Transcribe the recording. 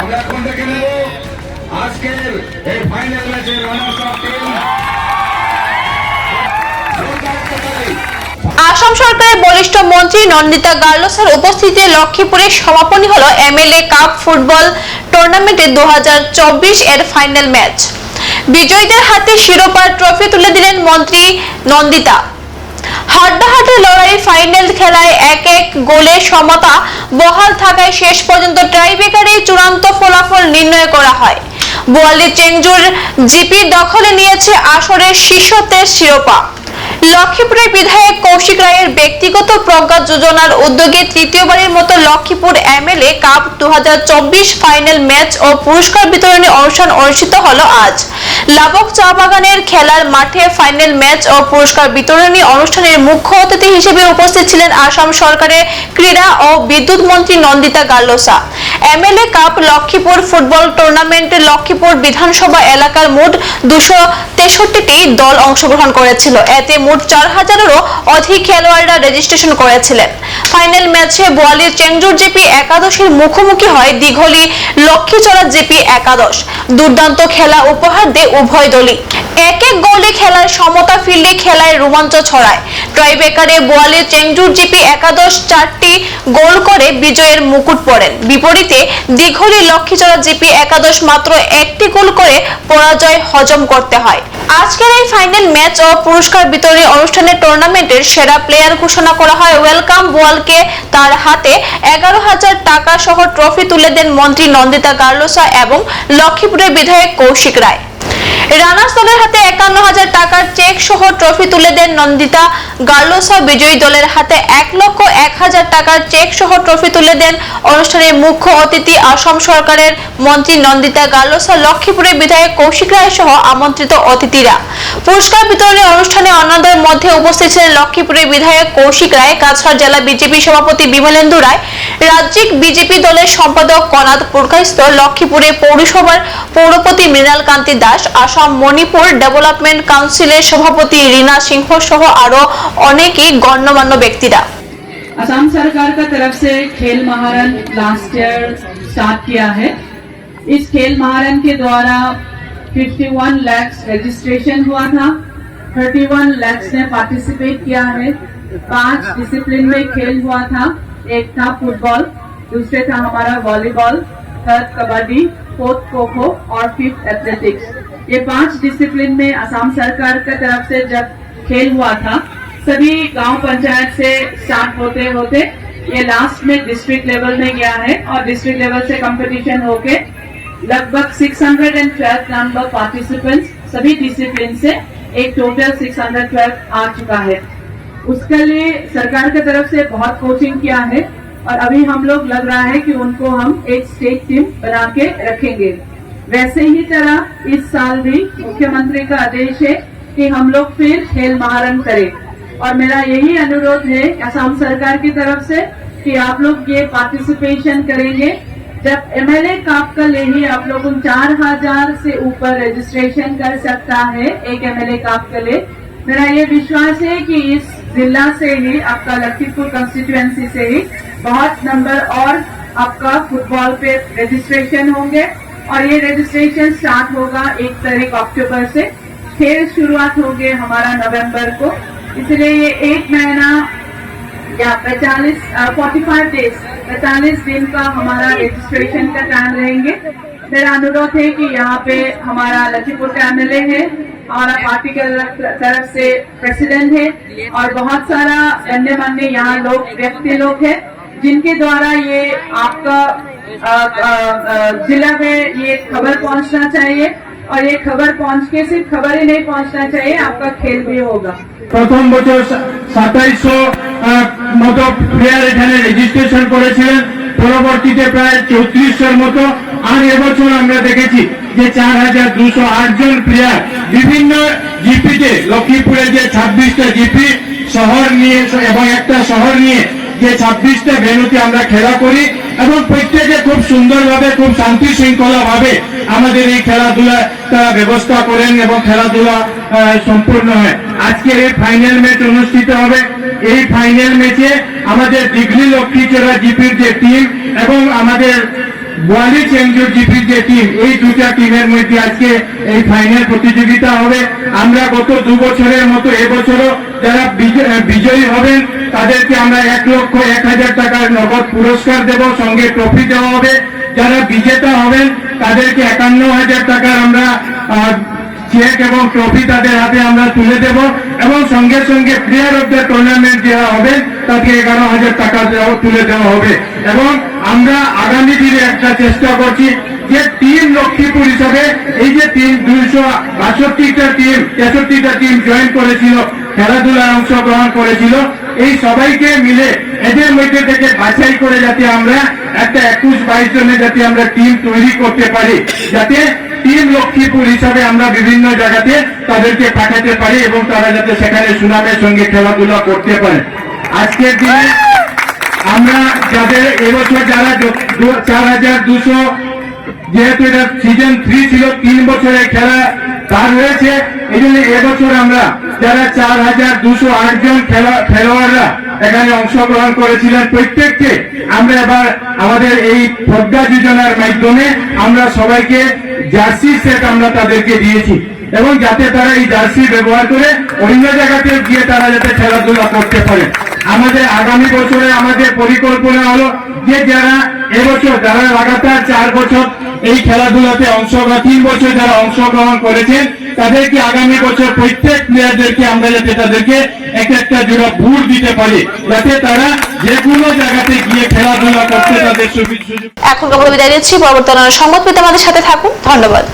আমরা এখন দেখে নেব আজকের এই ফাইনাল আসাম সরকারের বলিষ্ঠ মন্ত্রী নন্দিতা গার্লসের উপস্থিতিতে লক্ষ্মীপুরে সমাপনী হলো এমএলএ কাপ ফুটবল টুর্নামেন্টে দু হাজার চব্বিশ এর ফাইনাল ম্যাচ বিজয়ীদের হাতে শিরোপার ট্রফি তুলে দিলেন মন্ত্রী নন্দিতা। হাড্ডাহাড্ডি লড়াই ফাইনাল খেলায় এক এক গোলে সমতা বহাল থাকায় শেষ পর্যন্ত ট্রাইবেকারে চূড়ান্ত ফলাফল নির্ণয় করা হয়। বোয়ালি চেঞ্জুর জিপি দখলে নিয়েছে আসরের শীর্ষত্বের শিরোপা। লক্ষ্মীপুরের বিধায়ক কৌশিক রায়ের ব্যক্তিগত প্রজ্ঞা যোজনার উদ্যোগে তৃতীয়বারের মতো লক্ষ্মীপুর এমএলএ কাপ দু হাজার চব্বিশ ফাইনাল ম্যাচ ও পুরস্কার বিতরণী অনুষ্ঠান অনুষ্ঠিত হলো আজ। লাবক চা বাগানের খেলার মাঠে ফাইনাল ম্যাচ ও পুরস্কার বিতরণী অনুষ্ঠানের মুখ্য অতিথি হিসেবে উপস্থিত ছিলেন আসাম সরকারের ক্রীড়া ও বিদ্যুৎ মন্ত্রী Nandita Garlosa. MLA cup Lakshmipur football টুর্নামেন্টে লক্ষ্মীপুর বিধানসভা এলাকার মোট দুশো তেষট্টিটি দল অংশগ্রহণ করেছিল। এতে মোট চার হাজারেরও অধিক খেলোয়াড়রা রেজিস্ট্রেশন করেছিলেন। ফাইনাল ম্যাচে বোয়ালির চেঞ্জুর জেপি একাদশের মুখোমুখি হয় দিঘলি, লক্ষ্মীচড়া জেপি একাদশ। দুর্দান্ত খেলা উপহার দেয় উভয় দলই। এক এক গোলে সমতা খেলায় রোমাঞ্চ ছড়ায়। ট্রাইবেকারে বোয়ালির চেঞ্জুর জিপি একাদশ চারটি গোল করে বিজয়ের মুকুট পড়েন বিপরীতে দিঘলি, লক্ষ্মীচড়া জিপি একাদশ মাত্র একটি গোল করে পরাজয় হজম করতে হয়। আজকের এই ফাইনাল ম্যাচ ও পুরস্কার বিতরণী অনুষ্ঠানে টুর্নামেন্টের সেরা প্লেয়ার ঘোষণা করা হয়। ওয়েলকাম বোয়ালকে তার হাতে এগারো হাজার টাকা সহ ট্রফি তুলে দেন মন্ত্রী নন্দিতা গার্লোসা এবং লক্ষ্মীপুরের বিধায়ক কৌশিক রায়। রানার্স দলের হাতে একান্ন হাজার টাকার চেক সহ ট্রফি তুলে দেন নন্দিতা। গার্লোসা বিজয়ী দলের হাতে এক লক্ষ এক হাজার টাকার চেক সহ ট্রফি তুলে দেন অনুষ্ঠানের মুখ্য অতিথি আসাম সরকারের মন্ত্রী নন্দিতা গার্লোসা। লক্ষ্মীপুরের বিধায়ক কৌশিক রায় সহ আমন্ত্রিত অতিথিরা। পুরস্কার বিতরণী অনুষ্ঠানে অন্যদের মধ্যে উপস্থিত ছিলেন লক্ষ্মীপুরের বিধায়ক কৌশিক রায়, কাছাড় জেলা বিজেপি সভাপতি বিমলেন্দু রায়, রাজ্যিক বিজেপি দলের সম্পাদক কনাদ পুরকাইস্ত লক্ষ্মীপুরে পৌরসভার পৌরপতি মৃণাল কান্তি দাস আসাম মণিপুর ডেভেলপমেন্ট কাউন্সিলের সভাপতি রীনা সিংহ সহ আরো অনেকেই গণ্যমান্য ব্যক্তিরা असम सरकार का तरफ से खेल महारन लास्ट ईयर स्टार्ट किया है इस खेल महारन के द्वारा 51 लाख रजिस्ट्रेशन हुआ था 31 लाख ने पार्टिसिपेट किया है पांच डिसिप्लिन में खेल हुआ था एक था फुटबॉल दूसरे था हमारा volleyball third kabaddi, fourth kho kho और फिफ्थ एथलेटिक्स ये पाँच डिसिप्लिन में असम सरकार की तरफ़ से जब खेल हुआ था, सभी गाँव पंचायत से स्टार्ट होते होते ये लास्ट में डिस्ट्रिक्ट लेवल में गया है और डिस्ट्रिक्ट लेवल से कंपटीशन होके लगभग 612 नंबर पार्टिसिपेंट्स सभी डिसिप्लिन से एक टोटल 612 आ चुका है। उसके लिए सरकार की तरफ़ से बहुत कोचिंग किया है। और अभी हम लोग लग रहा है कि उनको हम एक स्टेट टीम बना के रखेंगे। वैसे ही तरह इस साल भी मुख्यमंत्री का आदेश है कि हम लोग फिर खेल महारन करें। और मेरा यही अनुरोध है असम सरकार की तरफ़ से कि आप लोग ये पार्टिसिपेशन करेंगे। जब एमएलए काप का ले ही आप लोग उन चार हज़ार से ऊपर रजिस्ट्रेशन कर सकता है एक एमएलए काप के लिए। मेरा ये विश्वास है कि इस जिला से ही, आपका लखीमपुर कंस्टिट्यूएंसी से ही बहुत नंबर और आपका फुटबॉल पे रजिस्ट्रेशन होंगे। और ये रजिस्ट्रेशन स्टार्ट होगा एक तारीख अक्टूबर से। खेल शुरुआत होगी हमारा नवंबर को। इसलिए ये एक महीना या पैतालीस फोर्टी फाइव डेज़ पैतालीस दिन का हमारा रजिस्ट्रेशन का टाइम रहेंगे। मेरा अनुरोध है कि यहाँ पे हमारा लखीमपुर का एमएलए है। हमारा पार्टी के तरफ से प्रेसिडेंट है और बहुत सारा गण्यमान्य यहाँ लोग व्यक्ति लोग हैं जिनके द्वारा ये आपका अ, अ, अ, जिला में ये खबर पहुंचना चाहिए और ये खबर पहुंच के सिर्फ खबर ही नहीं पहुंचना चाहिए आपका खेल भी होगा প্রথম বছর সাতাইশশো মতো প্লেয়ার এখানে রেজিস্ট্রেশন করেছিলেন পরবর্তীতে প্রায় চৌত্রিশশোর মতো আর এবছর আমরা দেখেছি যে চার হাজার দুশো জন প্লেয়ার বিভিন্ন জিপিতে, লক্ষ্মীপুরে যে ছাব্বিশটা জিপি শহর নিয়ে এবং একটা শহর নিয়ে যে ছাব্বিশটা ভেনুতে আমরা খেলা করি এবং প্রত্যেকে খুব সুন্দরভাবে, খুব শান্তি শৃঙ্খলা ভাবে আমাদের এই খেলাধুলা তারা ব্যবস্থা করেন এবং খেলাধুলা সম্পূর্ণ হয়। আজকের এই ফাইনাল ম্যাচ অনুষ্ঠিত হবে। এই ফাইনাল ম্যাচে আমাদের দিঘলি লক্ষ্মীচোরা জিপির যে টিম এবং আমাদের বোয়ালি চেঞ্জুর জিপির যে টিম এই দুটা টিমের মধ্যে আজকে এই ফাইনাল প্রতিযোগিতা হবে। আমরা গত দু বছরের মতো এবছরও যারা বিজয়ী হবেন, তাদেরকে আমরা এক লক্ষ এক হাজার টাকার নগদ পুরস্কার দেব, সঙ্গে ট্রফি দেওয়া হবে। যারা বিজেতা হবেন, তাদেরকে একান্ন হাজার টাকার আমরা চেক এবং ট্রফি তাদের হাতে আমরা তুলে দেব এবং সঙ্গে সঙ্গে প্লেয়ার অফ দ্য টুর্নামেন্ট যারা হবে তাকে এগারো হাজার টাকা তুলে দেওয়া হবে। এবং আমরা আগামী দিনে একটা চেষ্টা করছি যে টিম লক্ষ্মীপুর হিসাবে এই যে টিম দুইশো বাষট্টিটা টিম তেষট্টিটা টিম জয়েন করেছিল, খেলাধুলায় অংশগ্রহণ করেছিল, এই সবাইকে মিলে এদের মধ্যে থেকে বাছাই করে যাতে আমরা একটা একুশ বাইশ জনের যাতে আমরা টিম তৈরি করতে পারি, যাতে টিম লক্ষ্মীপুর হিসাবে আমরা বিভিন্ন জায়গাতে তাদেরকে পাঠাতে পারি এবং তারা যাতে সেখানে সুনামের সঙ্গে খেলাধুলা করতে পারে। আজকের দিনে আমরা যাদের এবছর যারা চার হাজার দুশো, যেহেতু এটা সিজন থ্রি ছিল, তিন বছরের খেলা তার রয়েছে এই জন্য এবছর আমরা যারা চার হাজার দুশো আট জন খেলা খেলোয়াড়রা এখানে অংশগ্রহণ করেছিলেন প্রত্যেককে, আমরা এবার আমাদের এই প্রজ্ঞা যোজনার মাধ্যমে আমরা সবাইকে জার্সি সেট আমরা তাদেরকে দিয়েছি। এবং যাতে তারা এই জার্সি ব্যবহার করে অন্য জায়গাতে গিয়ে তারা যাতে খেলাধুলা করতে পারে। আমাদের আগামী বছরে আমাদের পরিকল্পনা হলো যে যারা এবছর, যারা লাগাতার চার বছর এই খেলাধুলাতে অংশগ্রহণ, তিন বছর যারা অংশগ্রহণ করেছেন, তাদেরকে আগামী বছর প্রত্যেক প্লেয়ারদেরকে আমরা যাতে তাদেরকে এক একটা জোড়া বুট দিতে পারি, যাতে তারা যে কোনো জায়গাতে গিয়ে খেলাধুলা করতে তাদের সুযোগ এখন বিদায় দিচ্ছি পরবর্তী সংবাদ পেতে আমাদের সাথে থাকুন। ধন্যবাদ।